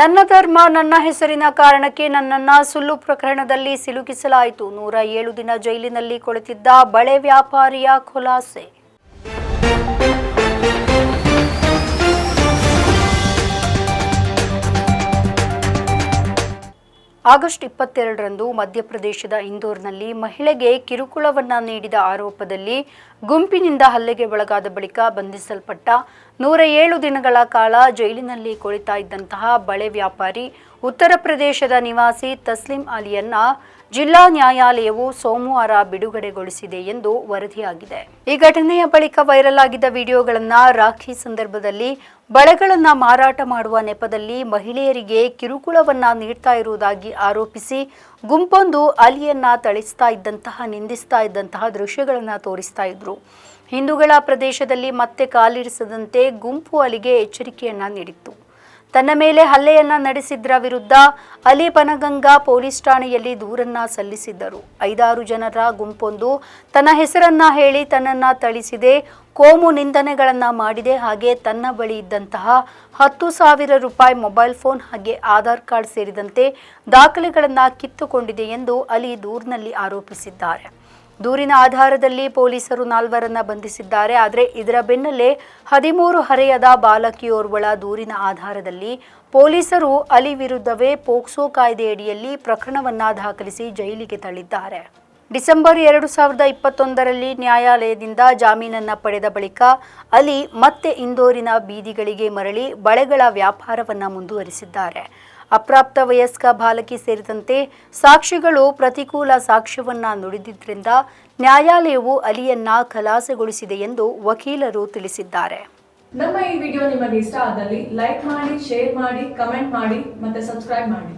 ನನ್ನ ಧರ್ಮ, ನನ್ನ ಹೆಸರಿನ ಕಾರಣಕ್ಕೆ ನನ್ನನ್ನ ಸುಳ್ಳು ಪ್ರಕರಣದಲ್ಲಿ ಸಿಲುಕಿಸಲಾಯಿತು. ನೂರ ಏಳು ದಿನ ಜೈಲಿನಲ್ಲಿ ಕುಳಿತಿದ್ದ ಬಳೆ ವ್ಯಾಪಾರಿಯ ಖುಲಾಸೆ. ಆಗಸ್ಟ್ ಇಪ್ಪತ್ತೆರಡರಂದು ಮಧ್ಯಪ್ರದೇಶದ ಇಂದೋರ್ನಲ್ಲಿ ಮಹಿಳೆಗೆ ಕಿರುಕುಳವನ್ನ ನೀಡಿದ ಆರೋಪದಲ್ಲಿ ಗುಂಪಿನಿಂದ ಹಲ್ಲೆಗೆ ಒಳಗಾದ ಬಳಿಕ ಬಂಧಿಸಲ್ಪಟ್ಟ ನೂರ ಏಳು ದಿನಗಳ ಕಾಲ ಜೈಲಿನಲ್ಲಿ ಕುಳಿತಾ ಇದ್ದಂತಹ ಬಳೆ ವ್ಯಾಪಾರಿ ಉತ್ತರ ಪ್ರದೇಶದ ನಿವಾಸಿ ತಸ್ಲಿಂ ಅಲಿಯನ್ನ ಜಿಲ್ಲಾ ನ್ಯಾಯಾಲಯವು ಸೋಮವಾರ ಬಿಡುಗಡೆಗೊಳಿಸಿದೆ ಎಂದು ವರದಿಯಾಗಿದೆ. ಈ ಘಟನೆಯ ಬಳಿಕ ವೈರಲ್ ಆಗಿದ್ದ ವಿಡಿಯೋಗಳನ್ನ ರಾಖಿ ಸಂದರ್ಭದಲ್ಲಿ ಬಳೆಗಳನ್ನ ಮಾರಾಟ ಮಾಡುವ ನೆಪದಲ್ಲಿ ಮಹಿಳೆಯರಿಗೆ ಕಿರುಕುಳವನ್ನ ನೀಡ್ತಾ ಇರುವುದಾಗಿ ಆರೋಪಿಸಿ ಗುಂಪೊಂದು ಅಲಿಯನ್ನ ತಳಿಸ್ತಾ ಇದ್ದಂತಹ, ನಿಂದಿಸ್ತಾ ಇದ್ದಂತಹ ದೃಶ್ಯಗಳನ್ನ ತೋರಿಸ್ತಾ ಇದ್ರು. ಹಿಂದೂಗಳ ಪ್ರದೇಶದಲ್ಲಿ ಮತ್ತೆ ಕಾಲಿರಿಸದಂತೆ ಗುಂಪು ಅಲಿಗೆ ಎಚ್ಚರಿಕೆಯನ್ನ ನೀಡಿತ್ತು. ತನ್ನ ಮೇಲೆ ಹಲ್ಲೆಯನ್ನ ನಡೆಸಿದ್ರ ವಿರುದ್ಧ ಅಲಿ ಬನಗಂಗಾ ಪೊಲೀಸ್ ಠಾಣೆಯಲ್ಲಿ ದೂರನ್ನ ಸಲ್ಲಿಸಿದ್ದರು. ಐದಾರು ಜನರ ಗುಂಪೊಂದು ತನ್ನ ಹೆಸರನ್ನ ಹೇಳಿ ತನ್ನನ್ನ ಥಳಿಸಿದೆ, ಕೋಮು ನಿಂದನೆಗಳನ್ನ ಮಾಡಿದೆ, ಹಾಗೆ ತನ್ನ ಬಳಿ ಇದ್ದಂತಹ ಹತ್ತು ಸಾವಿರ ರೂಪಾಯಿ ಮೊಬೈಲ್ ಫೋನ್ ಹಾಗೆ ಆಧಾರ್ ಕಾರ್ಡ್ ಸೇರಿದಂತೆ ದಾಖಲೆಗಳನ್ನ ಕಿತ್ತುಕೊಂಡಿದೆ ಎಂದು ಅಲಿ ದೂರಿನಲ್ಲಿ ಆರೋಪಿಸಿದ್ದಾರೆ. ದೂರಿನ ಆಧಾರದಲ್ಲಿ ಪೊಲೀಸರು ನಾಲ್ವರನ್ನ ಬಂಧಿಸಿದ್ದಾರೆ. ಆದರೆ ಇದರ ಬೆನ್ನಲ್ಲೇ ಹದಿಮೂರು ಹರೆಯದ ಬಾಲಕಿಯೋರ್ವಳ ದೂರಿನ ಆಧಾರದಲ್ಲಿ ಪೊಲೀಸರು ಅಲಿ ವಿರುದ್ಧವೇ ಪೋಕ್ಸೋ ಕಾಯ್ದೆಯಡಿಯಲ್ಲಿ ಪ್ರಕರಣವನ್ನ ದಾಖಲಿಸಿ ಜೈಲಿಗೆ ತಳ್ಳಿದ್ದಾರೆ. ಡಿಸೆಂಬರ್ ಎರಡು ಸಾವಿರದ ಇಪ್ಪತ್ತೊಂದರಲ್ಲಿ ನ್ಯಾಯಾಲಯದಿಂದ ಜಾಮೀನನ್ನ ಪಡೆದ ಬಳಿಕ ಅಲಿ ಮತ್ತೆ ಇಂದೋರಿನ ಬೀದಿಗಳಿಗೆ ಮರಳಿ ಬಳೆಗಳ ವ್ಯಾಪಾರವನ್ನ ಮುಂದುವರಿಸಿದ್ದಾರೆ. ಅಪ್ರಾಪ್ತ ವಯಸ್ಕ ಬಾಲಕಿ ಸೇರಿದಂತೆ ಸಾಕ್ಷಿಗಳು ಪ್ರತಿಕೂಲ ಸಾಕ್ಷ್ಯವನ್ನ ನುಡಿದಿದ್ದರಿಂದ ನ್ಯಾಯಾಲಯವು ಅಲಿಯನ್ನ ಖಲಾಸಗೊಳಿಸಿದೆ ಎಂದು ವಕೀಲರು ತಿಳಿಸಿದ್ದಾರೆ. ನಮ್ಮ ಈ ವಿಡಿಯೋ ನಿಮಗೆ ಇಷ್ಟ ಆದಲ್ಲಿ ಲೈಕ್ ಮಾಡಿ, ಶೇರ್ ಮಾಡಿ, ಕಮೆಂಟ್ ಮಾಡಿ ಮತ್ತೆ ಸಬ್ಸ್ಕ್ರೈಬ್ ಮಾಡಿ.